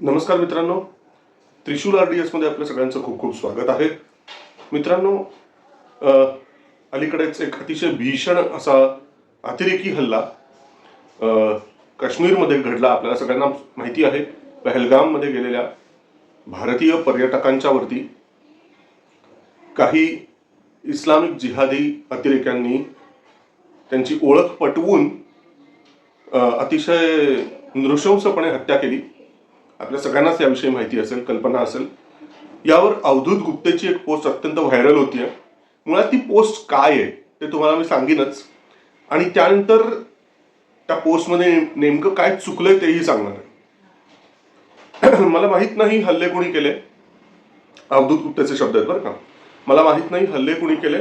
नमस्कार मित्रांनो. त्रिशूल R D एसमध्ये आपल्या सगळ्यांचं खूप खूप स्वागत आहे. मित्रांनो अलीकडेच एक अतिशय भीषण असा अतिरेकी हल्ला काश्मीरमध्ये घडला आपल्याला सगळ्यांना माहिती आहे. पहलगाममध्ये गेलेल्या भारतीय पर्यटकांच्या वरती काही इस्लामिक जिहादी अतिरेक्यांनी त्यांची ओळख पटवून अतिशय नृशंसपणे हत्या केली. आपल्या सगळ्यांनाच याविषयी माहिती असेल कल्पना असेल. यावर अवधूत गुप्तेची एक पोस्ट अत्यंत व्हायरल होतीये मुळात ती पोस्ट काय आहे ते तुम्हाला मी सांगीनच. आणि त्यानंतर त्या पोस्टमध्ये नेमकं काय चुकलंय तेही सांगणार आहे. मला माहीत नाही हल्ले कोणी केले. अवधूत गुप्तेचे शब्द आहेत बरं का. मला माहीत नाही हल्ले कोणी केले.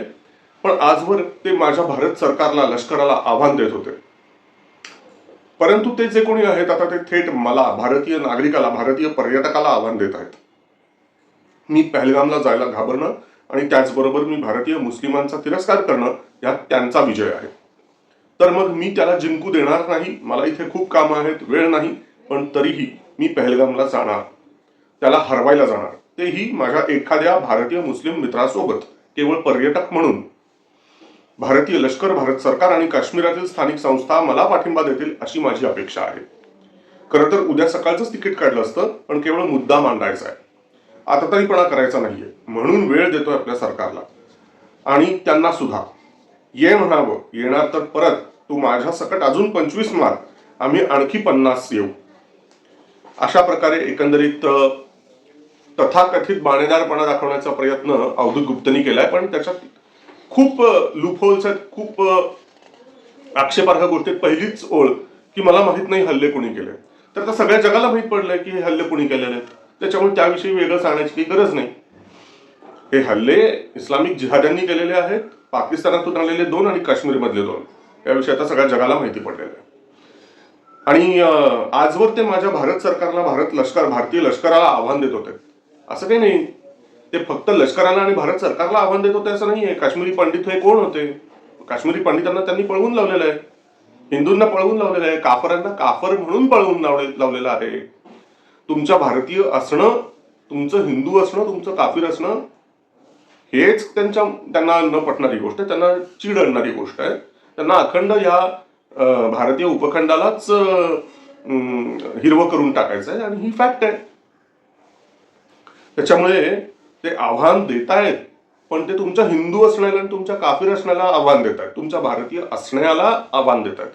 पण आजवर ते माझ्या भारत सरकारला लष्कराला आव्हान देत होते. परंतु ते जे कोणी आहेत आता ते थेट मला भारतीय नागरिकाला भारतीय पर्यटकाला आव्हान देत आहेत. मी पहलगामला जायला घाबरणं आणि त्याचबरोबर मी भारतीय मुस्लिमांचा तिरस्कार करणं यात त्यांचा विजय आहे. तर मग मी त्याला जिंकू देणार नाही मला इथे खूप कामं आहेत वेळ नाही पण तरीही मी पहलगामला जाणार. त्याला हरवायला जाणार. तेही माझ्या एखाद्या भारतीय मुस्लिम मित्रासोबत केवळ पर्यटक म्हणून. भारतीय लष्कर भारत सरकार आणि काश्मीरातील स्थानिक संस्था मला पाठिंबा देतील अशी माझी अपेक्षा आहे. खरं तर उद्या सकाळचंच तिकीट काढलं असतं पण केवळ मुद्दा मांडायचा आहे. आता तरीपणा करायचा नाहीये म्हणून वेळ देतोय आपल्या सरकारला. आणि त्यांना सुद्धा. ये म्हणावं येणार तर परत. तू माझ्या सकट अजून पंचवीस मार. आम्ही आणखी पन्नास येऊ. अशा प्रकारे एकंदरीत तथाकथित बाणेदारपणा दाखवण्याचा प्रयत्न अवधूत गुप्तनी केलाय पण त्याच्यात खूप लुफोल्स आहेत खूप आक्षेपार्ह आक्षेपार्ह आहेत पहिलीच ओळ की मला माहीत नाही हल्ले कोणी केले. तर आता सगळ्या जगाला माहीत पडलंय की हे हल्ले कोणी केलेले आहेत. त्याच्यामुळे त्याविषयी वेगळं सांगण्याची काही गरज नाही. हे हल्ले इस्लामिक जिहाद्यांनी केलेले आहेत पाकिस्तानातून आलेले दोन आणि काश्मीरमधले दोन. याविषयी आता सगळ्या जगाला माहिती पडलेलं आहे. आणि आजवर ते माझ्या भारत सरकारला भारत लष्कर भारतीय लष्कराला आव्हान देत होते. असं काही नाही. ते फक्त लष्कराला आणि भारत सरकारला आव्हान देत होते असं नाहीये. काश्मीरी पंडित हे कोण होते? काश्मीरी पंडितांना त्यांनी पळवून लावलेलं आहे. हिंदूंना पळवून लावलेलं आहे. काफरांना काफर म्हणून पळवून लावले लावलेलं आहे. तुमच्या भारतीय असणं तुमचं हिंदू असणं तुमचं काफीर असणं हेच त्यांच्या त्यांना न पटणारी गोष्ट आहे. त्यांना चीड आणणारी गोष्ट आहे. त्यांना अखंड या भारतीय उपखंडालाच हिरवं करून टाकायचं आहे आणि ही फॅक्ट आहे. त्याच्यामुळे ते आव्हान देत आहेत पण ते तुमच्या हिंदू असण्याला आणि तुमच्या काफीर असण्याला आव्हान देत आहेत तुमच्या भारतीय असण्याला आव्हान देत आहेत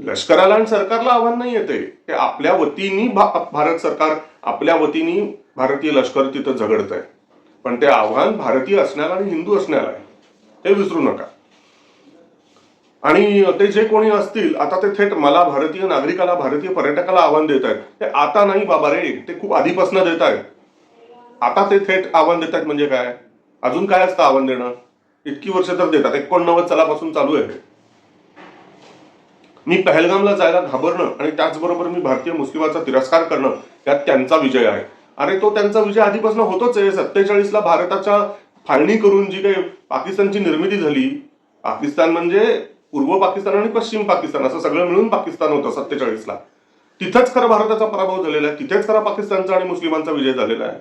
लष्कराला आणि सरकारला आव्हान नाही येते ते आपल्या वतीने भा- भारत सरकार आपल्या वतीने भारतीय लष्कर तिथं झगडत आहे पण ते आव्हान भारतीय असण्याला आणि हिंदू असण्याला आहे. हे विसरू नका. आणि ते जे कोणी असतील आता ते थेट मला भारतीय नागरिकाला भारतीय पर्यटकाला आव्हान देत आहेत ते आता नाही बाबा रे ते खूप आधीपासून देत आहेत आता ते थेट आव्हान देतात म्हणजे काय? अजून काय असतं आव्हान देणं? इतकी वर्ष तर देतात. एकोणनव्वद सालापासून चालू आहे मी पहलगामला जायला घाबरणं आणि त्याचबरोबर मी भारतीय मुस्लिमाचा तिरस्कार करणं यात त्यांचा विजय आहे. अरे तो त्यांचा विजय आधीपासून होतोच आहे. सत्तेचाळीसला भारताच्या फाळणी करून जी काही पाकिस्तानची निर्मिती झाली पाकिस्तान म्हणजे पूर्व पाकिस्तान आणि पश्चिम पाकिस्तान असं सगळं मिळून पाकिस्तान होतं सत्तेचाळीसला. तिथेच खरं भारताचा पराभव झालेला आहे. तिथेच खरा पाकिस्तानचा आणि मुस्लिमांचा विजय झालेला आहे.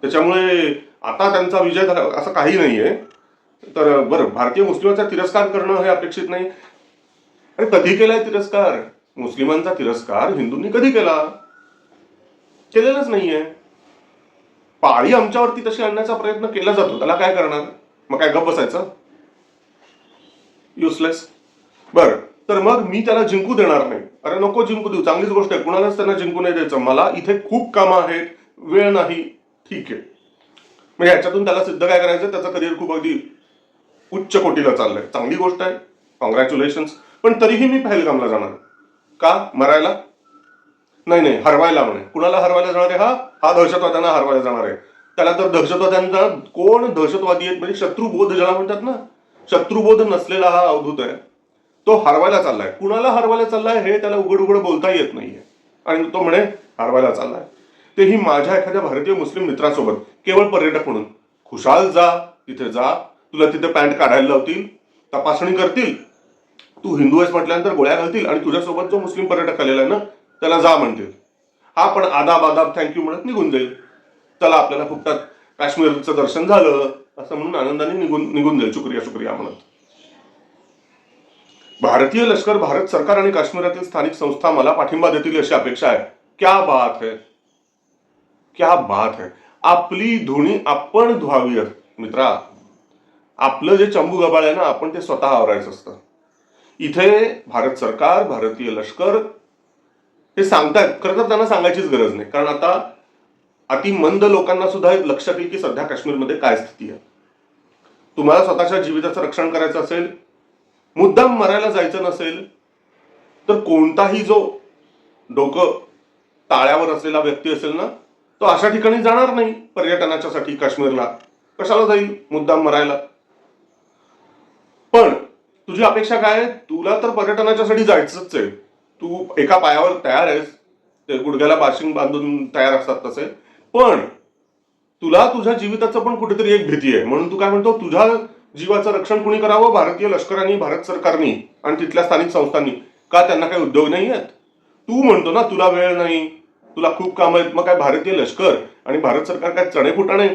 त्याच्यामुळे आता त्यांचा विजय झाला. असं काही नाहीये. तर बरं भारतीय मुस्लिमांचा तिरस्कार करणं हे अपेक्षित नाही. अरे कधी केलाय तिरस्कार? मुस्लिमांचा तिरस्कार हिंदूंनी कधी केला? केलेलाच नाहीये. पाळी आमच्यावरती तशी आणण्याचा प्रयत्न केला जातो. त्याला काय करणार? मग काय गप बसायचं? युसलेस बर तर मग मी त्याला जिंकू देणार नाही. अरे नको जिंकू देऊ. चांगलीच गोष्ट आहे. कुणालाच त्यांना जिंकू नाही द्यायचं. मला इथे खूप कामं आहेत. वेळ नाही. ठीक आहे. म्हणजे ह्याच्यातून त्याला सिद्ध काय करायचं त्याचं करिअर खूप अगदी उच्च कोटीला चाललंय. चांगली गोष्ट आहे. कॉंग्रॅच्युलेशन्स पण तरीही मी पहलगामला जाणार का? मरायला? नाही नाही. हरवायला म्हणे. कुणाला हरवायला जाणार आहे? हा? हा दहशतवाद्यांना हरवायला जाणार आहे. त्याला तर दहशतवाद्यांचा कोण दहशतवादी आहेत? म्हणजे शत्रुबोध ज्याला म्हणतात ना शत्रुबोध नसलेला हा अवधूत आहे. तो हरवायला चाललाय. कुणाला हरवायला चाललाय हे त्याला उघड उघड बोलता येत नाहीये. आणि तो म्हणे हरवायला चाललाय. तेही माझ्या एखाद्या भारतीय मुस्लिम मित्रासोबत केवळ पर्यटक म्हणून. खुशाल जा तिथे जा. तुला तिथे पॅन्ट काढायला लावतील तपासणी करतील. तू हिंदू आहेस म्हटल्यानंतर गोळ्या घालतील आणि तुझ्यासोबत जो मुस्लिम पर्यटक आलेला आहे ना त्याला जा म्हणतील. हा पण आदाब आदाब थँक्यू म्हणत निघून जाईल. त्याला आपल्याला फुकटात काश्मीरचं दर्शन झालं असं म्हणून आनंदाने निघून निघून जाईल. शुक्रिया शुक्रिया म्हणत. भारतीय लष्कर भारत सरकार आणि काश्मीरातील स्थानिक संस्था मला पाठिंबा देतील अशी अपेक्षा आहे. क्या बात है. क्या बात है आपली धुणी आपण धुवावी मित्रा आपलं जे चंबू गबाळ आहे ना आपण ते स्वतः आवरायचं असतं. इथे भारत सरकार भारतीय लष्कर हे सांगतायत. खरं तर त्यांना सांगायचीच गरज नाही. कारण आता अतिमंद लोकांना सुद्धा लक्षात येईल की सध्या काश्मीरमध्ये काय स्थिती आहे. तुम्हाला स्वतःच्या जीविताचं रक्षण करायचं असेल मुद्दाम मरायला जायचं नसेल तर कोणताही जो डोकं ताळ्यावर असलेला व्यक्ती असेल ना तो अशा ठिकाणी जाणार नाही पर्यटनाच्या साठी काश्मीरला. कशाला जाईल? मुद्दाम मरायला. पण तुझी अपेक्षा काय तुला तर पर्यटनाच्यासाठी जायचंच आहे. तू एका पायावर तयार आहेस. ते गुडघ्याला बाशिंग बांधून तयार असतात तसे. पण तुला तुझ्या जीविताचं पण कुठेतरी एक भीती आहे. म्हणून तू काय म्हणतो? तुझ्या जीवाचं रक्षण कुणी करावं? भारतीय लष्करांनी भारत सरकारनी आणि तिथल्या स्थानिक संस्थांनी. का त्यांना काही उद्योग नाही आहेत? तू म्हणतो ना तुला वेळ नाही. तुला खूप काम आहेत. मग काय भारतीय लष्कर आणि भारत सरकार काय चणे फुटाणे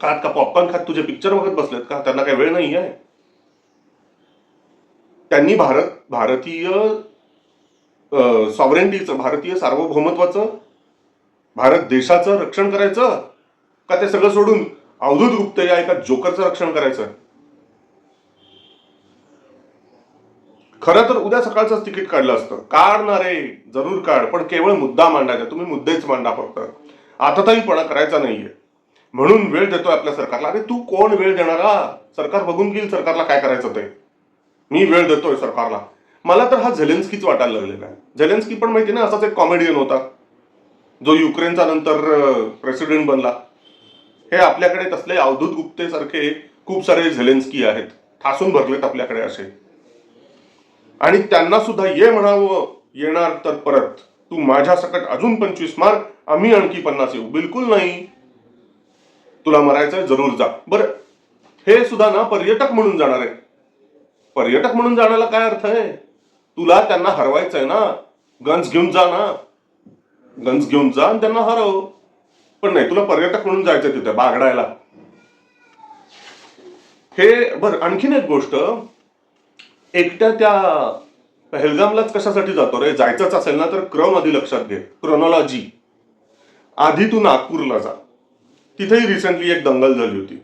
खात का पॉपकॉर्न खात? तुझे पिक्चर बघत बसलेत का? त्यांना काय वेळ नाही आहे त्यांनी भारत भारतीय सॉवरेंटीचं भारतीय सार्वभौमत्वाचं भारत देशाचं रक्षण करायचं? का ते सगळं सोडून अवधूत गुप्त या एका जोकरचं रक्षण करायचं? खरं तर उद्या सकाळचंच तिकीट काढलं असतं. काढ ना रे जरूर काढ पण केवळ मुद्दा मांडायचा तुम्ही मुद्देच मांडा फक्त. आताताईपणा करायचा नाहीये. म्हणून वेळ देतोय आपल्या सरकारला. अरे तू कोण वेळ देणारा? सरकार बघून घेईल सरकारला काय करायचं ते. मी वेळ देतोय सरकारला. मला तर हा झेलेन्स्कीच वाटायला लागलेला आहे. झेलेन्स्की पण माहिती ना असाच एक कॉमेडियन होता. जो युक्रेनचा नंतर प्रेसिडेंट बनला. हे आपल्याकडे तसले अवधूत गुप्ते सारखे खूप सारे झेलेन्स्की आहेत. ठासून भरलेत आपल्याकडे असे. आणि त्यांना सुद्धा ये म्हणावं. येणार तर परत. तू माझ्या सकट अजून पंचवीस मार्क आम्ही आणखी पन्नास येऊ. बिलकुल नाही. तुला मरायचंय जरूर जा. बर. हे सुद्धा ना पर्यटक म्हणून जाणार आहे. पर्यटक म्हणून जाण्याला काय अर्थ आहे? तुला त्यांना हरवायचंय ना. गन्स घेऊन जा ना. गन्स घेऊन जा आणि त्यांना हरव. पण नाही तुला पर्यटक म्हणून जायचं तिथे बागडायला हे बर आणखीन एक गोष्ट. एकट्या त्या पहलगामलाच कशासाठी जातो रे? जायचंच असेल ना तर क्रम आधी लक्षात घे. क्रोनॉलॉजी आधी तू नागपूरला जा. तिथेही रिसेंटली एक दंगल झाली होती.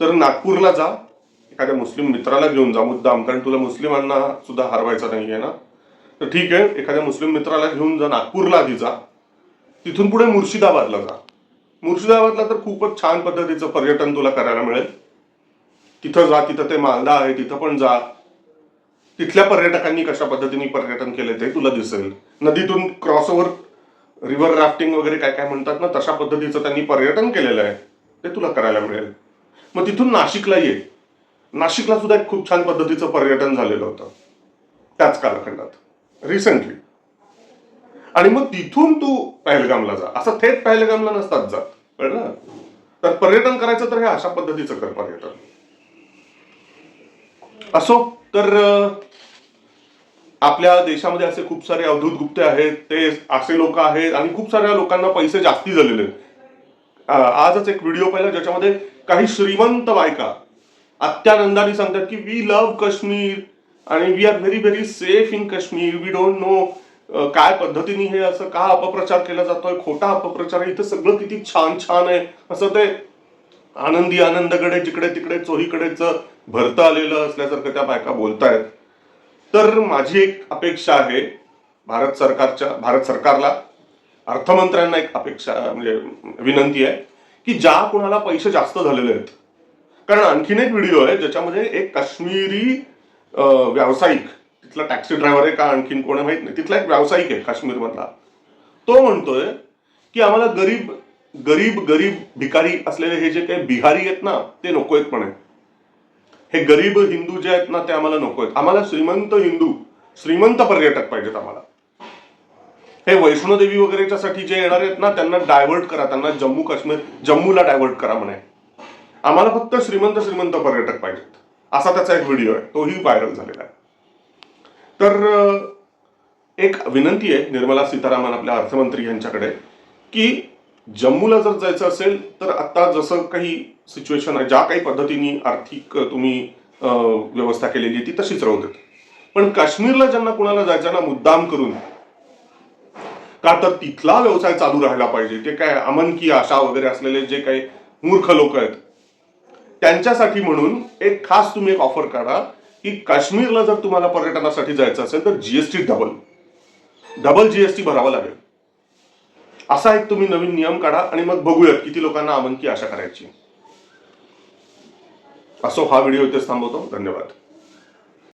तर नागपूरला जा. एखाद्या मुस्लिम मित्राला घेऊन जा. मुद्दाम. कारण तुला मुस्लिमांना सुद्धा हरवायचं नाहीये ना. तर ठीक आहे एखाद्या मुस्लिम मित्राला घेऊन जा. नागपूरला आधी जा. तिथून पुढे मुर्शिदाबादला जा. मुर्शिदाबादला तर खूपच छान पद्धतीचं पर्यटन तुला करायला मिळेल. तिथं जा तिथं ते मालदा आहे तिथं पण जा. तिथल्या पर्यटकांनी कशा पद्धतीने पर्यटन केले ते तुला दिसेल. नदीतून क्रॉसओव्हर रिव्हर राफ्टिंग वगैरे काय काय म्हणतात ना तशा पद्धतीचं त्यांनी पर्यटन केलेलं आहे. ते तुला करायला मिळेल. मग तिथून नाशिकला ये. नाशिकला सुद्धा एक खूप छान पद्धतीचं पर्यटन झालेलं होतं. त्याच कालखंडात. रिसेंटली आणि मग तिथून तू पहलगामला जा. असं थेट पहलगामला नसतात जात कळलं? तर पर्यटन करायचं तर हे अशा पद्धतीचं कर पर्यटन. असो तर आपल्या देशामध्ये असे खूप सारे अवधूत गुप्ते आहेत ते असे लोक आहेत आणि खूप साऱ्या लोकांना पैसे जास्ती झालेले आजच एक व्हिडिओ पाहिला ज्याच्यामध्ये काही श्रीमंत बायका अत्यानंदाने सांगतात की वी लव्ह काश्मीर आणि we are very very safe in Kashmir we don't know काय पद्धतीने हे असं का अपप्रचार केला जातोय खोटा अपप्रचार आहे. इथं सगळं किती छान छान आहे. असं ते आनंदी आनंदकडे जिकडे तिकडे चोहीकडेच भरतं आलेलं असल्यासारखं त्या बायका बोलतायत. तर माझी एक अपेक्षा आहे भारत सरकारच्या भारत सरकारला अर्थमंत्र्यांना एक अपेक्षा म्हणजे विनंती आहे की ज्या कुणाला पैसे जास्त झालेले आहेत. कारण आणखीन एक व्हिडिओ आहे ज्याच्यामध्ये एक काश्मीरी व्यावसायिक तिथला टॅक्सी ड्रायव्हर आहे का आणखीन कोण माहीत माहीत नाही तिथला एक व्यावसायिक आहे काश्मीरमधला. तो म्हणतोय की आम्हाला गरीब गरीब गरीब भिकारी असलेले हे जे काही बिहारी आहेत ना ते नको आहेत म्हणे. हे गरीब हिंदू जे आहेत ना ते आम्हाला नको आहेत. आम्हाला श्रीमंत हिंदू श्रीमंत पर्यटक पाहिजेत आम्हाला. हे वैष्णोदेवी वगैरेच्या साठी जे येणार आहेत ना त्यांना डायव्हर्ट करा त्यांना जम्मू काश्मीर जम्मूला डायव्हर्ट करा म्हणे. आम्हाला फक्त श्रीमंत श्रीमंत पर्यटक पाहिजेत. असा त्याचा एक व्हिडिओ आहे. तोही व्हायरल झालेला आहे. तर एक विनंती आहे निर्मला सीतारामन आपल्या अर्थमंत्री यांच्याकडे की जम्मूला जर जायचं असेल तर आता जसं काही सिच्युएशन आहे ज्या काही पद्धतीने आर्थिक तुम्ही व्यवस्था केलेली आहे ती तशीच राहू देत. पण काश्मीरला ज्यांना कुणाला जायचं ना मुद्दाम करून का तर तिथला व्यवसाय चालू राहायला पाहिजे. ते काय अमन की आशा वगैरे असलेले जे काही मूर्ख लोक आहेत त्यांच्यासाठी म्हणून एक खास तुम्ही एक ऑफर काढा की काश्मीरला जर तुम्हाला पर्यटनासाठी जायचं असेल तर जीएसटी डबल डबल जीएसटी भरावा लागेल. असा एक तुम्ही नवीन नियम काढा आणि मग बघूयात किती लोकांना आमंकी आशा करायची. असो हा व्हिडिओ इथेच थांबवतो. धन्यवाद.